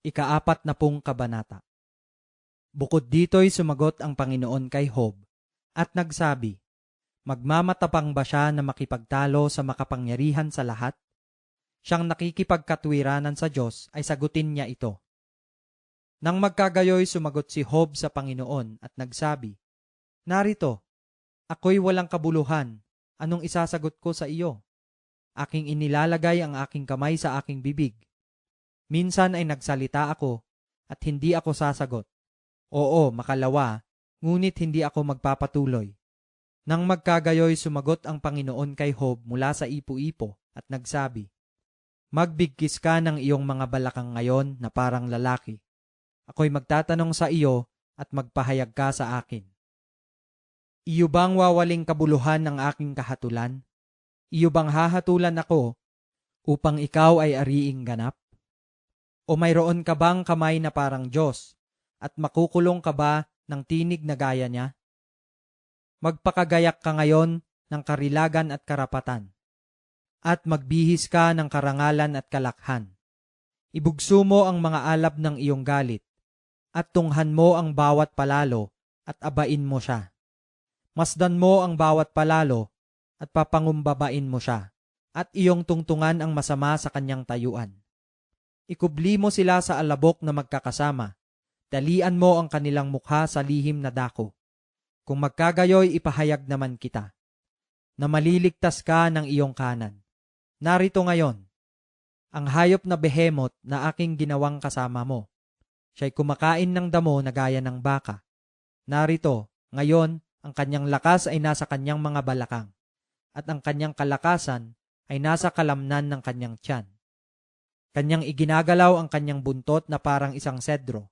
Ikaapat na pong kabanata. Bukod dito'y sumagot ang Panginoon kay Hob at nagsabi, Magmamatapang ba siya na makipagtalo sa makapangyarihan sa lahat? Siyang nakikipagkatwiranan sa Diyos ay sagutin niya ito. Nang magkagayoy sumagot si Hob sa Panginoon at nagsabi, Narito, ako'y walang kabuluhan, anong isasagot ko sa iyo? Aking inilalagay ang aking kamay sa aking bibig. Minsan ay nagsalita ako at hindi ako sasagot. Oo, makalawa, ngunit hindi ako magpapatuloy. Nang magkagayoy sumagot ang Panginoon kay Hob mula sa ipo-ipo at nagsabi, Magbigkis ka ng iyong mga balakang ngayon na parang lalaki. Ako'y magtatanong sa iyo at magpahayag ka sa akin. Iyo bang wawaling kabuluhan ng aking kahatulan? Iyo bang hahatulan ako upang ikaw ay ariing ganap? O mayroon ka bang kamay na parang Diyos at makukulong ka ba ng tinig na gaya niya? Magpakagayak ka ngayon ng karilagan at karapatan at magbihis ka ng karangalan at kalakhan. Ibugso mo ang mga alab ng iyong galit at tunghan mo ang bawat palalo at abain mo siya. Masdan mo ang bawat palalo at papangumbabain mo siya at iyong tungtungan ang masama sa kanyang tayuan. Ikubli mo sila sa alabok na magkakasama. Dalian mo ang kanilang mukha sa lihim na dako. Kung magkagayoy, ipahayag naman kita na maliligtas ka ng iyong kanan. Narito ngayon, ang hayop na behemoth na aking ginawang kasama mo. Siya'y kumakain ng damo na gaya ng baka. Narito, ngayon, ang kanyang lakas ay nasa kanyang mga balakang, at ang kanyang kalakasan ay nasa kalamnan ng kanyang tiyan. Kanyang iginagalaw ang kanyang buntot na parang isang sedro.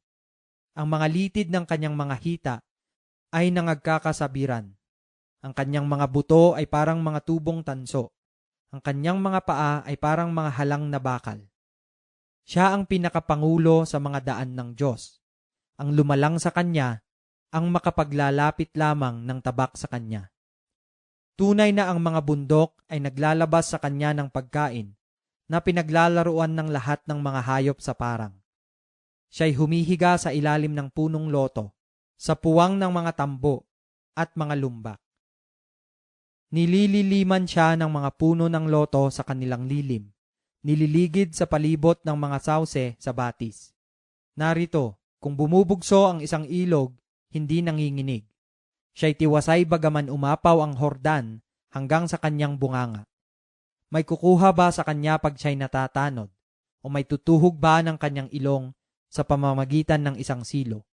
Ang mga litid ng kanyang mga hita ay nangagkakasabiran. Ang kanyang mga buto ay parang mga tubong tanso. Ang kanyang mga paa ay parang mga halang na bakal. Siya ang pinakapangulo sa mga daan ng Diyos. Ang lumalang sa kanya, ang makapaglalapit lamang ng tabak sa kanya. Tunay na ang mga bundok ay naglalabas sa kanya ng pagkain na pinaglalaruan ng lahat ng mga hayop sa parang. Siya'y humihiga sa ilalim ng punong loto, sa puwang ng mga tambo at mga lumbak. Nilililiman siya ng mga puno ng loto sa kanilang lilim, nililigid sa palibot ng mga sauce sa batis. Narito, kung bumubugso ang isang ilog, hindi nanginginig. Siya'y tiwasay bagaman umapaw ang hordan hanggang sa kanyang bunganga. May kukuha ba sa kanya pag siya'y natatanod? O may tutuhog ba ng kanyang ilong sa pamamagitan ng isang silo?